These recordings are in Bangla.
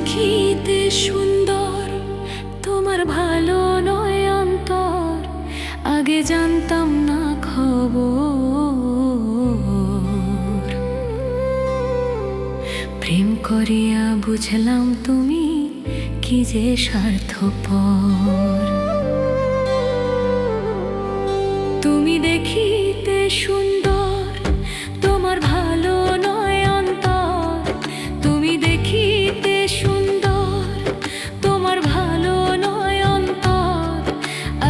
দেখিতে সুন্দর, তোমার ভালো নয় অন্তর, আগে জানতাম না খবর। প্রেম করিয়া বুঝলাম তুমি কি যে স্বার্থপর। তুমি দেখিতে সুন্দর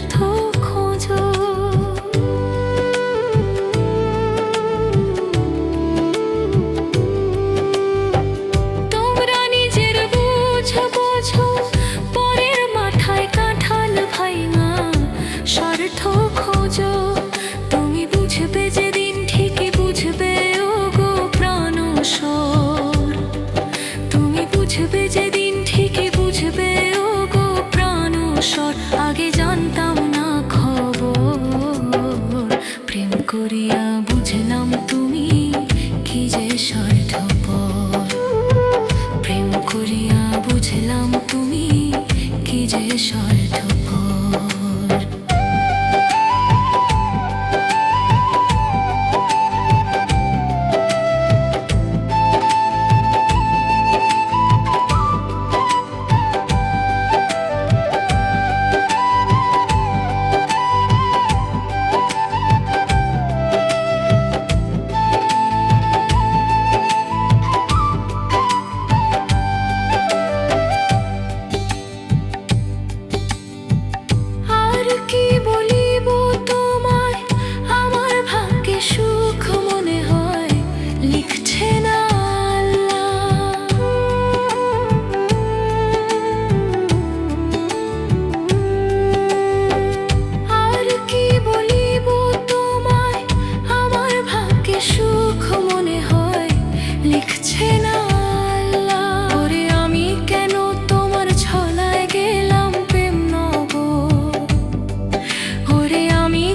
Thôi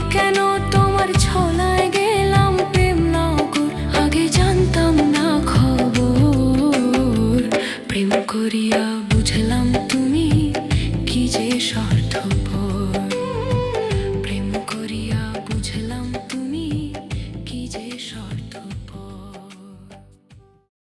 কেন তোমার ছলায় গেলাম প্রেম নগর? আগে জানতাম না খবর। প্রেম করিয়া